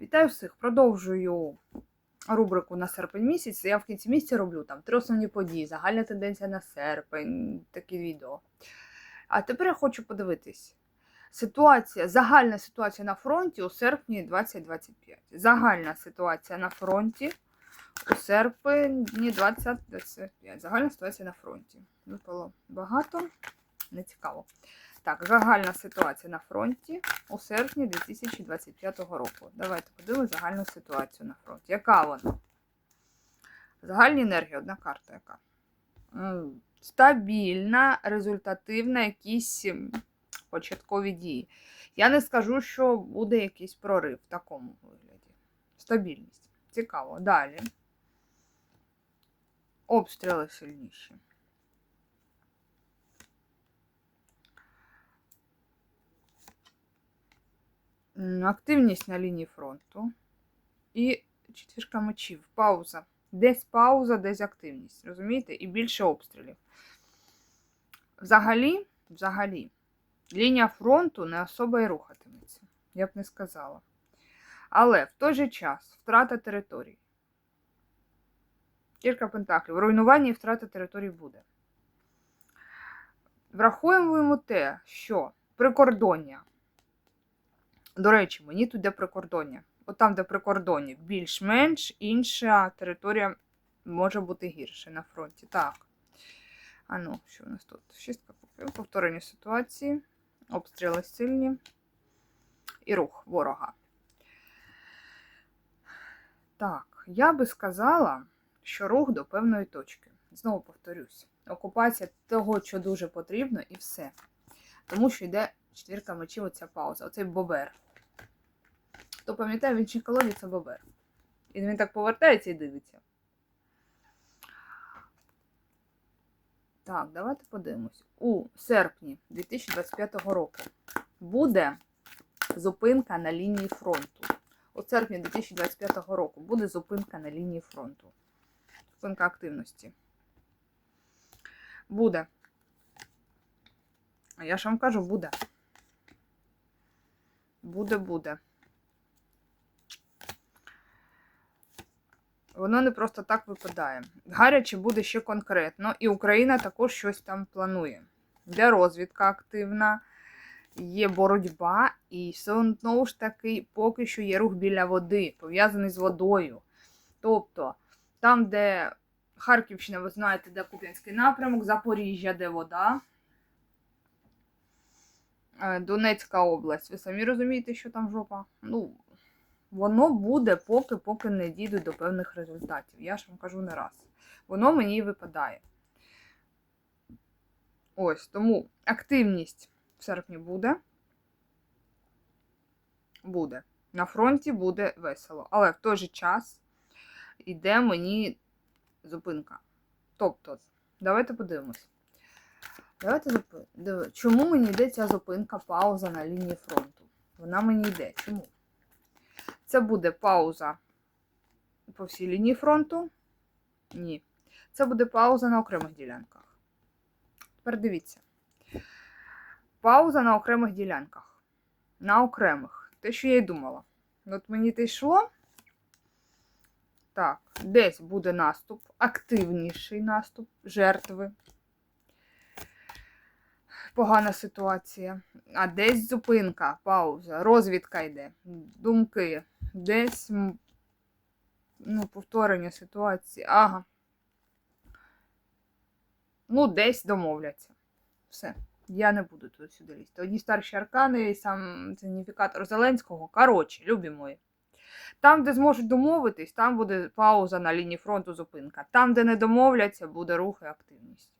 Вітаю всіх! Продовжую рубрику на серпень місяць. Я в кінці місяця роблю там три основні події, загальна тенденція на серпень, такі відео. А тепер я хочу подивитись. Ситуація, загальна ситуація на фронті у серпні 2025. Загальна ситуація на фронті у серпні 2025. Загальна ситуація на фронті. Випало багато, не цікаво. Так, загальна ситуація на фронті у серпні 2025 року. Давайте подивимося загальну ситуацію на фронті. Яка вона? Загальні енергії, одна карта яка. Стабільна, результативна, якісь початкові дії. Я не скажу, що буде якийсь прорив в такому вигляді. Стабільність. Цікаво. Далі. Обстріли сильніші. Активність на лінії фронту. І четвірка мечів. Пауза. Десь пауза, десь активність. Розумієте? І більше обстрілів. Взагалі, взагалі, лінія фронту не особо і рухатиметься. Я б не сказала. Але в той же час втрата територій. Кілька пентаклів. Руйнування і втрата територій буде. Врахуємо те, що прикордоння. До речі, мені тут де прикордоння. От там, де прикордоння, більш-менш інша територія може бути гірше на фронті. Так. А ну, що у нас тут? Шістка. Повторення ситуації. Обстріли сильні. І рух ворога. Так, я би сказала, що рух до певної точки. Знову повторюсь. Окупація того, що дуже потрібно, і все. Тому що йде четвірка мечів, оця пауза, оцей бобер. Хто пам'ятає, в іншій колоді це бобер. І він так повертається і дивиться. Так, давайте подивимось. У серпні 2025 року буде зупинка на лінії фронту. У серпні 2025 року буде зупинка на лінії фронту. Зупинка активності. Буде. А я ж вам кажу, буде. Буде, буде. Воно не просто так випадає. Гаряче буде ще конкретно, і Україна також щось там планує. Де розвідка активна, є боротьба, і все знову ж таки поки що є рух біля води, пов'язаний з водою. Тобто, там, де Харківщина, ви знаєте, де Куп'янський напрямок, Запоріжжя, де вода. Е, Донецька область. Ви самі розумієте, що там жопа? Ну, воно буде, поки поки не дійдуть до певних результатів. Я ж вам кажу не раз. Воно мені випадає. Ось, тому активність в серпні буде. Буде. На фронті буде весело. Але в той же час йде мені зупинка. Тобто, давайте подивимось. Давайте зупи... Чому мені йде ця зупинка, пауза на лінії фронту? Вона мені йде. Чому? Це буде пауза по всій лінії фронту. Ні. Це буде пауза на окремих ділянках. Тепер дивіться. Пауза на окремих ділянках. На окремих. Те, що я й думала. От мені те йшло. Так, десь буде наступ, активніший наступ, жертви. Погана ситуація. А десь зупинка, пауза, розвідка йде, думки, десь ну, повторення ситуації. Ага. Ну, десь домовляться. Все. Я не буду тут сюди лізти. Одні старші аркани і сам сигніфікатор Зеленського. Коротше, любі мої. Там, де зможуть домовитись, там буде пауза на лінії фронту, зупинка. Там, де не домовляться, буде рух і активність.